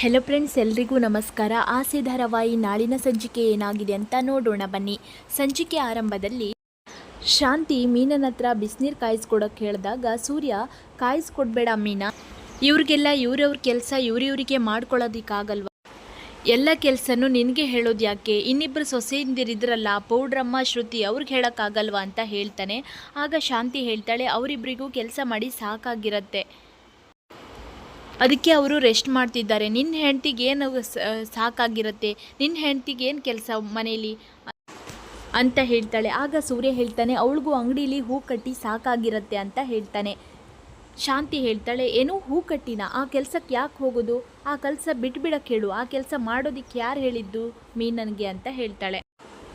Hello friends ಎಲ್ರಿಗೂ ನಮಸ್ಕಾರ. ಆಸೆ ಧಾರಾವಾಹಿ ನಾಳಿನ ಸಂಚಿಕೆ ಏನಾಗಿದೆ ಅಂತ ನೋಡೋಣ ಬನ್ನಿ. ಸಂಚಿಕೆ ಆರಂಭದಲ್ಲಿ ಶಾಂತಿ ಮೀನನ ಹತ್ರ ಬಿಸಿನೀರು ಕಾಯಿಸ್ಕೊಡೋಕೆ ಹೇಳಿದಾಗ ಸೂರ್ಯ, ಕಾಯಿಸ್ಕೊಡ್ಬೇಡ ಮೀನ. ಇವ್ರಿಗೆಲ್ಲ ಇವ್ರವ್ರ ಕೆಲಸ ಇವ್ರಿವ್ರಿಗೆ ಮಾಡ್ಕೊಳ್ಳೋದಕ್ಕಾಗಲ್ವ ಎಲ್ಲ ಕೆಲಸನೂ ನಿನಗೆ ಹೇಳೋದು ಯಾಕೆ? ಇನ್ನಿಬ್ಬರು ಸೊಸೆಯಿಂದಿರಿದ್ರಲ್ಲ ಪೌಡ್ರಮ್ಮ, ಶ್ರುತಿ ಅವ್ರಿಗೆ ಹೇಳೋಕ್ಕಾಗಲ್ವಾ? ಅಂತ ಹೇಳ್ತಾನೆ. ಆಗ ಶಾಂತಿ ಹೇಳ್ತಾಳೆ ಅವರಿಬ್ಬರಿಗೂ ಕೆಲಸ ಮಾಡಿ ಸಾಕಾಗಿರತ್ತೆ. ಅದಕ್ಕೆ ಅವರು ರೆಸ್ಟ್ ಮಾಡ್ತಿದ್ದಾರೆ. ನಿನ್ನ ಹೆಂಡ್ತಿಗೆ ಏನು ಸಾಕಾಗಿರುತ್ತೆ? ನಿನ್ನ ಹೆಂಡ್ತಿಗೆ ಏನು ಕೆಲಸ ಮನೆಯಲ್ಲಿ ಅಂತ ಹೇಳ್ತಾಳೆ. ಆಗ ಸೂರ್ಯ ಹೇಳ್ತಾನೆ, ಅವಳಿಗೂ ಅಂಗಡಿಲಿ ಹೂ ಕಟ್ಟಿ ಸಾಕಾಗಿರುತ್ತೆ ಅಂತ ಹೇಳ್ತಾನೆ. ಶಾಂತಿ ಹೇಳ್ತಾಳೆ, ಏನು ಹೂ ಕಟ್ಟಿನ? ಆ ಕೆಲಸಕ್ಕೆ ಯಾಕೆ ಹೋಗೋದು? ಆ ಕೆಲಸ ಬಿಟ್ಬಿಡಕ್ಕೆ ಹೇಳು ಆ ಕೆಲಸ ಮಾಡೋದಕ್ಕೆ ಯಾರು ಹೇಳಿದ್ದು? ಮೀನನ್ಗೆ ಅಂತ ಹೇಳ್ತಾಳೆ.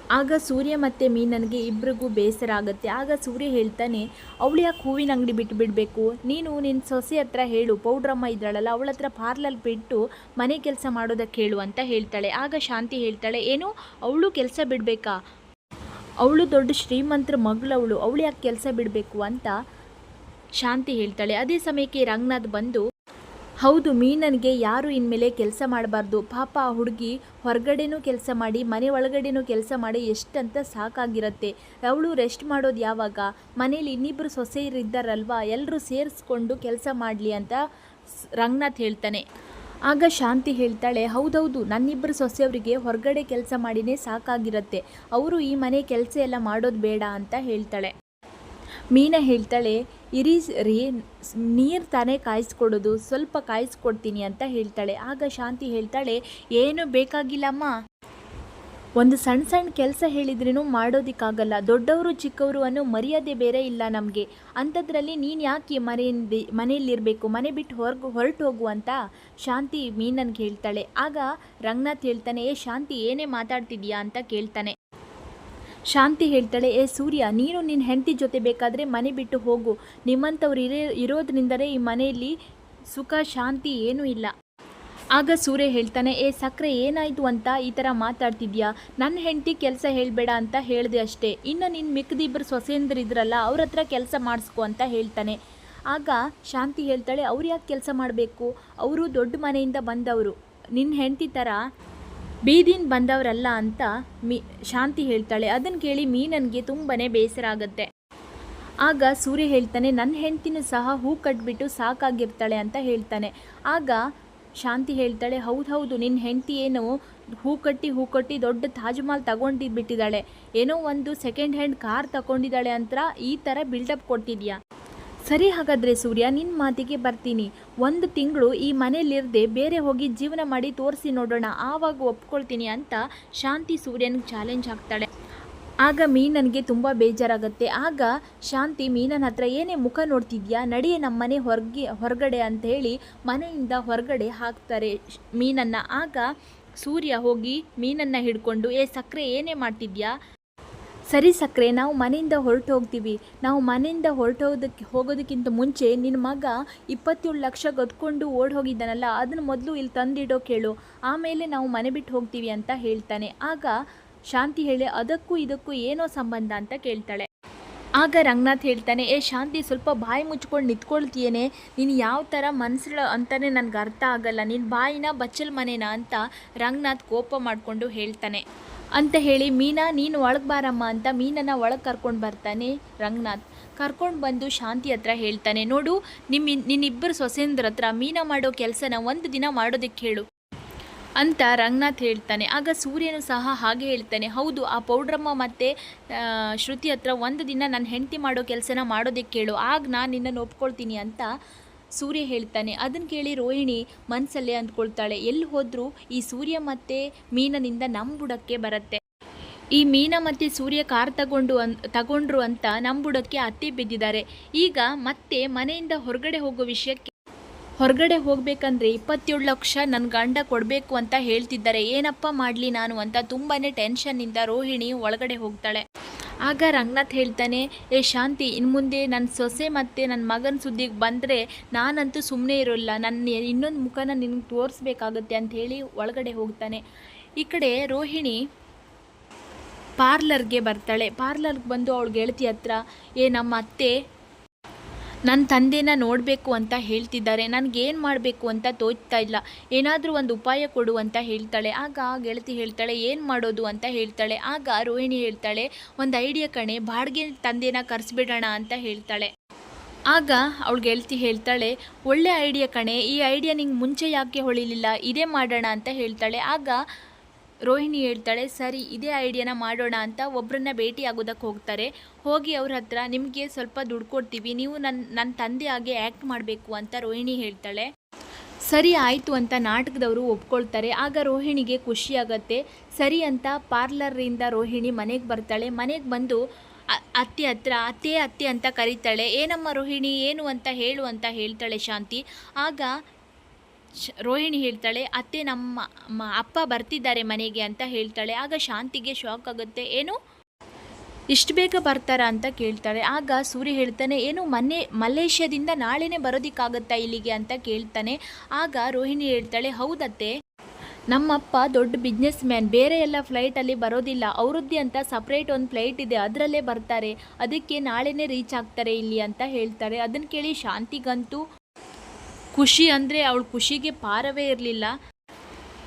ಆಗ ಸೂರ್ಯ ಮತ್ತು ಮೀನನಿಗೆ ಇಬ್ರಿಗೂ ಬೇಸರ ಆಗುತ್ತೆ. ಆಗ ಸೂರ್ಯ ಹೇಳ್ತಾನೆ, ಅವಳು ಯಾಕೆ ಹೂವಿನ ಅಂಗಡಿ ಬಿಟ್ಟು ಬಿಡಬೇಕು? ನೀನು ನಿನ್ನ ಸೊಸೆ ಹತ್ರ ಹೇಳು, ಪೌಡ್ರಮ್ಮ ಇದ್ದಾಳಲ್ಲ ಅವಳ ಹತ್ರ ಪಾರ್ಲರ್ ಬಿಟ್ಟು ಮನೆ ಕೆಲಸ ಮಾಡೋದಕ್ಕೆ ಹೇಳು ಅಂತ ಹೇಳ್ತಾಳೆ. ಆಗ ಶಾಂತಿ ಹೇಳ್ತಾಳೆ, ಏನು? ಅವಳು ಕೆಲಸ ಬಿಡಬೇಕಾ? ಅವಳು ದೊಡ್ಡ ಶ್ರೀಮಂತರ ಮಗಳವಳು ಅವಳು ಯಾಕೆ ಕೆಲಸ ಬಿಡಬೇಕು? ಅಂತ ಶಾಂತಿ ಹೇಳ್ತಾಳೆ. ಅದೇ ಸಮಯಕ್ಕೆ ರಂಗನಾಥ್ ಬಂದು ಹೌದು, ಮೀನನ್ಗೆ ಯಾರು ಇನ್ಮೇಲೆ ಕೆಲಸ ಮಾಡಬಾರ್ದು? ಪಾಪ ಆ ಹುಡುಗಿ ಹೊರಗಡೆನೂ ಕೆಲಸ ಮಾಡಿ, ಮನೆ ಒಳಗಡೆನೂ ಕೆಲಸ ಮಾಡಿ ಎಷ್ಟಂತ ಸಾಕಾಗಿರತ್ತೆ. ಅವಳು ರೆಸ್ಟ್ ಮಾಡೋದು ಯಾವಾಗ? ಮನೇಲಿ ಇನ್ನಿಬ್ಬರು ಸೊಸೆಯರು ಇದ್ದಾರಲ್ವಾ ಎಲ್ಲರೂ ಸೇರಿಸ್ಕೊಂಡು ಕೆಲಸ ಮಾಡಲಿ ಅಂತ ರಂಗನಾಥ್ ಹೇಳ್ತಾನೆ. ಆಗ ಶಾಂತಿ ಹೇಳ್ತಾಳೆ, ಹೌದೌದು ನನ್ನಿಬ್ಬರು ಸೊಸೆಯವರಿಗೆ ಹೊರಗಡೆ ಕೆಲಸ ಮಾಡಿನೇ ಸಾಕಾಗಿರತ್ತೆ. ಅವರು ಈ ಮನೆ ಕೆಲಸ ಎಲ್ಲ ಮಾಡೋದು ಬೇಡ ಅಂತ ಹೇಳ್ತಾಳೆ. ಮೀನ ಹೇಳ್ತಾಳೆ, ಇರಿ ರೀ, ನೀರು ತಾನೇ ಕಾಯಿಸ್ಕೊಡೋದು, ಸ್ವಲ್ಪ ಕಾಯಿಸ್ಕೊಡ್ತೀನಿ ಅಂತ ಹೇಳ್ತಾಳೆ. ಆಗ ಶಾಂತಿ ಹೇಳ್ತಾಳೆ, ಏನು ಬೇಕಾಗಿಲ್ಲಮ್ಮ. ಒಂದು ಸಣ್ಣ ಸಣ್ಣ ಕೆಲಸ ಹೇಳಿದ್ರೂ ಮಾಡೋದಕ್ಕಾಗಲ್ಲ. ದೊಡ್ಡವರು ಚಿಕ್ಕವರು ಅನ್ನೋ ಮರ್ಯಾದೆ ಬೇರೆ ಇಲ್ಲ ನಮಗೆ. ಅಂಥದ್ರಲ್ಲಿ ನೀನು ಯಾಕೆ ಮನೆಯಿಂದ ಮನೆಯಲ್ಲಿರಬೇಕು? ಮನೆ ಬಿಟ್ಟು ಹೊರಗೆ, ಹೊರಟು ಹೋಗು ಅಂತ ಶಾಂತಿ ಮೀನನ್ಗೆ ಹೇಳ್ತಾಳೆ. ಆಗ ರಂಗನಾಥ್ ಹೇಳ್ತಾನೆ, ಏ ಶಾಂತಿ, ಏನೇ ಮಾತಾಡ್ತಿದ್ಯಾ? ಅಂತ ಕೇಳ್ತಾನೆ. ಶಾಂತಿ ಹೇಳ್ತಾಳೆ, ಏ ಸೂರ್ಯ, ನೀನು ನಿನ್ನ ಹೆಂಡತಿ ಜೊತೆ ಬೇಕಾದರೆ ಮನೆ ಬಿಟ್ಟು ಹೋಗು. ನಿಮ್ಮಂಥವ್ರು ಇರೇ, ಇರೋದ್ರಿಂದಲೇ ಈ ಮನೆಯಲ್ಲಿ ಸುಖ, ಶಾಂತಿ ಏನೂ ಇಲ್ಲ. ಆಗ ಸೂರ್ಯ ಹೇಳ್ತಾನೆ, ಏ ಸಕ್ಕರೆ ಏನಾಯಿತು ಅಂತ ಈ ಥರ ಮಾತಾಡ್ತಿದ್ಯಾ? ನನ್ನ ಹೆಂಡತಿ ಕೆಲಸ ಹೇಳಬೇಡ ಅಂತ ಹೇಳಿದೆ ಅಷ್ಟೇ. ಇನ್ನು ನಿನ್ನ ಮಿಕ್ಕದಿಬ್ಬರು ಸೊಸೆಯಂದ್ರಿದ್ರಲ್ಲ ಅವ್ರ ಹತ್ರ ಕೆಲಸ ಮಾಡಿಸ್ಕೊ ಅಂತ ಹೇಳ್ತಾನೆ. ಆಗ ಶಾಂತಿ ಹೇಳ್ತಾಳೆ, ಅವ್ರು ಯಾಕೆ ಕೆಲಸ ಮಾಡಬೇಕು? ಅವರು ದೊಡ್ಡ ಮನೆಯಿಂದ ಬಂದವರು. ನಿನ್ನ ಹೆಂಡತಿ ಥರ ಬೀದಿನ ಬಂದವರಲ್ಲ ಅಂತ ಮೀ, ಶಾಂತಿ ಹೇಳ್ತಾಳೆ. ಅದನ್ನು ಕೇಳಿ ಮೀನನ್ಗೆ ತುಂಬಾ ಬೇಸರ ಆಗುತ್ತೆ. ಆಗ ಸೂರ್ಯ ಹೇಳ್ತಾನೆ ನನ್ನ ಹೆಂಡ್ತಿನೂ ಸಹ ಹೂ ಕಟ್ಬಿಟ್ಟು ಸಾಕಾಗಿರ್ತಾಳೆ ಅಂತ ಹೇಳ್ತಾನೆ. ಆಗ ಶಾಂತಿ ಹೇಳ್ತಾಳೆ, ಹೌದು ಹೌದು ನಿನ್ನ ಹೆಂಡತಿ ಏನು ಹೂ ಕಟ್ಟಿ ಹೂ ಕಟ್ಟಿ ದೊಡ್ಡ ತಾಜ್ ಮಹಲ್ ತಗೊಂಡಿದ್ಬಿಟ್ಟಿದ್ದಾಳೆ. ಏನೋ ಒಂದು ಸೆಕೆಂಡ್ ಹ್ಯಾಂಡ್ ಕಾರ್ ತಗೊಂಡಿದ್ದಾಳೆ ಅಂತ ಈ ಥರ ಬಿಲ್ಡಪ್ ಕೊಟ್ಟಿದ್ಯಾ ಸರಿ ಹಾಗಾದರೆ ಸೂರ್ಯ ನಿನ್ನ ಮಾತಿಗೆ ಬರ್ತೀನಿ. ಒಂದು ತಿಂಗಳು ಈ ಮನೇಲಿರದೆ ಬೇರೆ ಹೋಗಿ ಜೀವನ ಮಾಡಿ ತೋರಿಸಿ ನೋಡೋಣ, ಆವಾಗ ಒಪ್ಕೊಳ್ತೀನಿ ಅಂತ ಶಾಂತಿ ಸೂರ್ಯನಿಗೆ ಚಾಲೆಂಜ್ ಹಾಕ್ತಾಳೆ. ಆಗ ಮೀನನಿಗೆ ತುಂಬ ಬೇಜಾರಾಗುತ್ತೆ. ಆಗ ಶಾಂತಿ ಮೀನನ ಹತ್ರ, ಏನೇ ಮುಖ ನೋಡ್ತಿದ್ಯಾ, ನಡಿಯೇ ನಮ್ಮ ಮನೆ ಹೊರಗೆ, ಹೊರಗಡೆ ಅಂತ ಹೇಳಿ ಮನೆಯಿಂದ ಹೊರಗಡೆ ಹಾಕ್ತಾರೆ ಮೀನನ್ನು ಮೀನನ್ನ. ಆಗ ಸೂರ್ಯ ಹೋಗಿ ಮೀನನ್ನು ಹಿಡ್ಕೊಂಡು, ಏ ಸಕ್ಕರೆ ಏನೇ ಮಾಡ್ತಿದ್ಯಾ? ಸರಿ ಸಕ್ಕರೆ ನಾವು ಮನೆಯಿಂದ ಹೊರಟು ಹೋಗ್ತೀವಿ ನಾವು ಮನೆಯಿಂದ ಹೊರಟೋದಕ್ಕೆ, ಹೋಗೋದಕ್ಕಿಂತ ಮುಂಚೆ ನಿನ್ನ ಮಗ ಇಪ್ಪತ್ತೇಳು ಲಕ್ಷ ಗದ್ಕೊಂಡು ಓಡಿ ಹೋಗಿದ್ದಾನಲ್ಲ ಅದನ್ನು ಮೊದಲು ಇಲ್ಲಿ ತಂದಿಡೋ ಕೇಳು. ಆಮೇಲೆ ನಾವು ಮನೆ ಬಿಟ್ಟು ಹೋಗ್ತೀವಿ ಅಂತ ಹೇಳ್ತಾನೆ. ಆಗ ಶಾಂತಿ ಹೇಳಿ, ಅದಕ್ಕೂ ಇದಕ್ಕೂ ಏನೋ ಸಂಬಂಧ ಅಂತ ಕೇಳ್ತಾಳೆ. ಆಗ ರಂಗನಾಥ್ ಹೇಳ್ತಾನೆ, ಏ ಶಾಂತಿ, ಸ್ವಲ್ಪ ಬಾಯಿ ಮುಚ್ಕೊಂಡು ನಿಂತ್ಕೊಳ್ತೀಯೇನೆ? ನೀನು ಯಾವ ಥರ ಮನ್ಸಳ ಅಂತಲೇ ನನಗೆ ಅರ್ಥ ಆಗಲ್ಲ. ನಿನ್ನ ಬಾಯಿನ ಬಚ್ಚಲ್ ಮನೇನ? ಅಂತ ರಂಗನಾಥ್ ಕೋಪ ಮಾಡಿಕೊಂಡು ಹೇಳ್ತಾನೆ. ಅಂತ ಹೇಳಿ, ಮೀನಾ, ನೀನು ಒಳಗೆ ಬಾರಮ್ಮ ಅಂತ ಮೀನನ್ನ ಒಳಗೆ ಕರ್ಕೊಂಡು ಬರ್ತಾನೆ ರಂಗನಾಥ್. ಕರ್ಕೊಂಡು ಬಂದು ಶಾಂತಿ ಹತ್ರ ಹೇಳ್ತಾನೆ, ನೋಡು ನಿಮ್ಮ ನಿನ್ನಿಬ್ಬರು ಸೊಸೆಂದ್ರ ಹತ್ರ ಮೀನಾ ಮಾಡೋ ಕೆಲಸನ ಒಂದು ದಿನ ಮಾಡೋದಕ್ಕೆ ಹೇಳು ಅಂತ ರಂಗನಾಥ್ ಹೇಳ್ತಾನೆ. ಆಗ ಸೂರ್ಯನು ಸಹ ಹಾಗೆ ಹೇಳ್ತಾನೆ, ಹೌದು, ಆ ಪೌಡ್ರಮ್ಮ ಮತ್ತು ಶ್ರುತಿ ಹತ್ರ ಒಂದು ದಿನ ನನ್ನ ಹೆಂಡತಿ ಮಾಡೋ ಕೆಲಸನ ಮಾಡೋದಕ್ಕೆ ಕೇಳು. ಆಗ ನಾನು ನಿನ್ನನ್ನು ಒಪ್ಕೊಳ್ತೀನಿ ಅಂತ ಸೂರ್ಯ ಹೇಳ್ತಾನೆ. ಅದನ್ನು ಕೇಳಿ ರೋಹಿಣಿ ಮನಸ್ಸಲ್ಲೇ ಅಂದ್ಕೊಳ್ತಾಳೆ. ಎಲ್ಲಿ ಹೋದರೂ ಈ ಸೂರ್ಯ ಮತ್ತೆ ಮೀನನಿಂದ ನಮ್ಮ ಬುಡಕ್ಕೆ ಬರುತ್ತೆ. ಈ ಮೀನ ಮತ್ತೆ ಸೂರ್ಯ ಕಾರ್ ತಗೊಂಡು ಅನ್, ತಗೊಂಡ್ರು ಅಂತ ನಮ್ಮ ಬುಡಕ್ಕೆ ಅತ್ತೆ ಬಿದ್ದಿದ್ದಾರೆ. ಈಗ ಮತ್ತೆ ಮನೆಯಿಂದ ಹೊರಗಡೆ ಹೋಗೋ ವಿಷಯಕ್ಕೆ ಹೊರಗಡೆ ಹೋಗಬೇಕಂದ್ರೆ ಇಪ್ಪತ್ತೇಳು ಲಕ್ಷ ನನ್ನ ಗಂಡ ಕೊಡಬೇಕು ಅಂತ ಹೇಳ್ತಿದ್ದಾರೆ. ಏನಪ್ಪ ಮಾಡಲಿ ನಾನು ಅಂತ ತುಂಬಾ ಟೆನ್ಷನ್ನಿಂದ ರೋಹಿಣಿ ಒಳಗಡೆ ಹೋಗ್ತಾಳೆ. ಆಗ ರಂಗನಾಥ್ ಹೇಳ್ತಾನೆ, ಏ ಶಾಂತಿ ಇನ್ನು ಮುಂದೆ ನನ್ನ ಸೊಸೆ ಮತ್ತು ನನ್ನ ಮಗನ ಸುದ್ದಿಗೆ ಬಂದರೆ ನಾನಂತೂ ಸುಮ್ಮನೆ ಇರೋಲ್ಲ. ನನ್ನ ಇನ್ನೊಂದು ಮುಖನ ನಿನಗೆ ತೋರಿಸ್ಬೇಕಾಗತ್ತೆ ಅಂತ ಹೇಳಿ ಒಳಗಡೆ ಹೋಗ್ತಾನೆ. ಈ ಕಡೆ ರೋಹಿಣಿ ಪಾರ್ಲರ್ಗೆ ಬರ್ತಾಳೆ. ಪಾರ್ಲರ್ಗೆ ಬಂದು ಅವಳು ಗೆಳತಿ ಹತ್ರ, ಏ, ನಮ್ಮ ಅತ್ತೆ ನನ್ನ ತಂದೆನ ನೋಡಬೇಕು ಅಂತ ಹೇಳ್ತಿದ್ದಾರೆ. ನನಗೇನು ಮಾಡಬೇಕು ಅಂತ ತೋಚ್ತಾ ಇಲ್ಲ. ಏನಾದರೂ ಒಂದು ಉಪಾಯ ಕೊಡು ಅಂತ ಹೇಳ್ತಾಳೆ. ಆಗ ಗೆಳತಿ ಹೇಳ್ತಾಳೆ, ಏನು ಮಾಡೋದು? ಅಂತ ಹೇಳ್ತಾಳೆ. ಆಗ ರೋಹಿಣಿ ಹೇಳ್ತಾಳೆ, ಒಂದು ಐಡಿಯಾ ಕಣೆ, ಬಾಡಿಗೆ ತಂದೆನ ಕರೆಸ್ಬಿಡೋಣ ಅಂತ ಹೇಳ್ತಾಳೆ. ಆಗ ಅವಳು ಗೆಳತಿ ಹೇಳ್ತಾಳೆ, ಒಳ್ಳೆ ಐಡಿಯಾ ಕಣೆ, ಈ ಐಡಿಯಾ ನಿಂಗೆ ಮುಂಚೆ ಯಾಕೆ ಹೊಳಿಲಿಲ್ಲ? ಇದೇ ಮಾಡೋಣ ಅಂತ ಹೇಳ್ತಾಳೆ. ಆಗ ರೋಹಿಣಿ ಹೇಳ್ತಾಳೆ, ಸರಿ, ಇದೇ ಐಡಿಯಾನ ಮಾಡೋಣ ಅಂತ ಒಬ್ಬರನ್ನ ಭೇಟಿ ಆಗೋದಕ್ಕೆ ಹೋಗ್ತಾರೆ. ಹೋಗಿ ಅವ್ರ ಹತ್ರ ನಿಮಗೆ ಸ್ವಲ್ಪ ದುಡ್ಡು ಕೊಡ್ತೀವಿ, ನೀವು ನನ್ನ ನನ್ನ ತಂದೆ ಹಾಗೆ ಆ್ಯಕ್ಟ್ ಮಾಡಬೇಕು ಅಂತ ರೋಹಿಣಿ ಹೇಳ್ತಾಳೆ. ಸರಿ, ಆಯಿತು ಅಂತ ನಾಟಕದವರು ಒಪ್ಕೊಳ್ತಾರೆ. ಆಗ ರೋಹಿಣಿಗೆ ಖುಷಿಯಾಗತ್ತೆ ಸರಿ ಅಂತ ಪಾರ್ಲರಿಂದ ರೋಹಿಣಿ ಮನೆಗೆ ಬರ್ತಾಳೆ. ಮನೆಗೆ ಬಂದು ಅತ್ತೆ ಹತ್ರ, ಅತ್ತೆ ಅತ್ತೆ ಅಂತ ಕರೀತಾಳೆ. ಏನಮ್ಮ ರೋಹಿಣಿ, ಏನು ಅಂತ ಹೇಳು ಅಂತ ಹೇಳ್ತಾಳೆ ಶಾಂತಿ. ಆಗ ರೋಹಿಣಿ ಹೇಳ್ತಾಳೆ, ಅತ್ತೆ ನಮ್ಮ ಅಪ್ಪ ಬರ್ತಿದ್ದಾರೆ ಮನೆಗೆ ಅಂತ ಹೇಳ್ತಾಳೆ. ಆಗ ಶಾಂತಿಗೆ ಶಾಕ್ ಆಗುತ್ತೆ. ಏನು? ಇಷ್ಟು ಬೇಗ ಬರ್ತಾರಾ ಅಂತ ಕೇಳ್ತಾಳೆ. ಆಗ ಸೂರ್ಯ ಹೇಳ್ತಾನೆ, ಏನು ಮನೆ, ಮಲೇಷ್ಯಾದಿಂದ ನಾಳೆನೇ ಬರೋದಿಕ್ಕಾಗತ್ತಾ ಇಲ್ಲಿಗೆ? ಅಂತ ಕೇಳ್ತಾನೆ. ಆಗ ರೋಹಿಣಿ ಹೇಳ್ತಾಳೆ, ಹೌದತ್ತೆ. ನಮ್ಮಪ್ಪ ದೊಡ್ಡ ಬಿಸ್ನೆಸ್ ಮ್ಯಾನ್ ಬೇರೆ ಎಲ್ಲ ಫ್ಲೈಟಲ್ಲಿ ಬರೋದಿಲ್ಲ. ಅವರದ್ದೇ ಅಂತ ಸಪ್ರೇಟ್ ಒಂದು ಫ್ಲೈಟ್ ಇದೆ. ಅದರಲ್ಲೇ ಬರ್ತಾರೆ. ಅದಕ್ಕೆ ನಾಳೆನೇ ರೀಚ್ ಆಗ್ತಾರೆ ಇಲ್ಲಿ ಅಂತ ಹೇಳ್ತಾರೆ. ಅದನ್ನು ಕೇಳಿ ಶಾಂತಿಗಂತೂ ಖುಷಿ ಅಂದರೆ ಅವಳ ಖುಷಿಗೆ ಪಾರವೇ ಇರಲಿಲ್ಲ.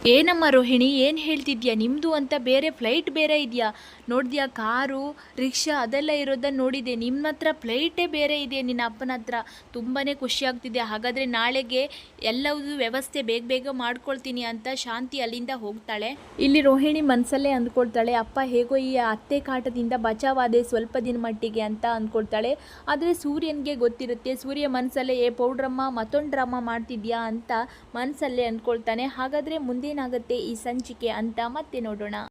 ಏನಮ್ಮ ರೋಹಿಣಿ, ಏನು ಹೇಳ್ತಿದ್ಯಾ? ನಿಮ್ಮದು ಅಂತ ಬೇರೆ ಫ್ಲೈಟ್ ಬೇರೆ ಇದೆಯಾ? ನೋಡಿದ್ಯಾ? ಕಾರು, ರಿಕ್ಷಾ ಅದೆಲ್ಲ ಇರೋದನ್ನು ನೋಡಿದೆ ನಿಮ್ಮ ಹತ್ರ ಫ್ಲೈಟೇ ಬೇರೆ ಇದೆ ನಿನ್ನ ಅಪ್ಪನ ಹತ್ರ. ತುಂಬಾ ಖುಷಿ ಆಗ್ತಿದೆ. ಹಾಗಾದರೆ ನಾಳೆಗೆ ಎಲ್ಲವೂ ವ್ಯವಸ್ಥೆ ಬೇಗ ಬೇಗ ಮಾಡ್ಕೊಳ್ತೀನಿ ಅಂತ ಶಾಂತಿ ಅಲ್ಲಿಂದ ಹೋಗ್ತಾಳೆ. ಇಲ್ಲಿ ರೋಹಿಣಿ ಮನಸ್ಸಲ್ಲೇ ಅಂದ್ಕೊಳ್ತಾಳೆ, ಅಪ್ಪ, ಹೇಗೋ ಈ ಅತ್ತೆ ಕಾಟದಿಂದ ಬಚಾವಾದೆ ಸ್ವಲ್ಪ ದಿನ ಮಟ್ಟಿಗೆ ಅಂತ ಅಂದ್ಕೊಳ್ತಾಳೆ. ಆದರೆ ಸೂರ್ಯನಿಗೆ ಗೊತ್ತಿರುತ್ತೆ, ಸೂರ್ಯ ಮನಸ್ಸಲ್ಲೇ ಏ, ಪೌಡ್ರಮ್ಮ, ಮತ್ತೊಂದು ಡ್ರಾಮಾ ಮಾಡ್ತಿದ್ಯಾ? ಅಂತ ಮನಸ್ಸಲ್ಲೇ ಅಂದ್ಕೊಳ್ತಾನೆ. ಹಾಗಾದರೆ ಮುಂದೇನಾಗುತ್ತೆ ಈ ಸಂಚಿಕೆ ಅಂತ ಮತ್ತೆ ನೋಡೋಣ.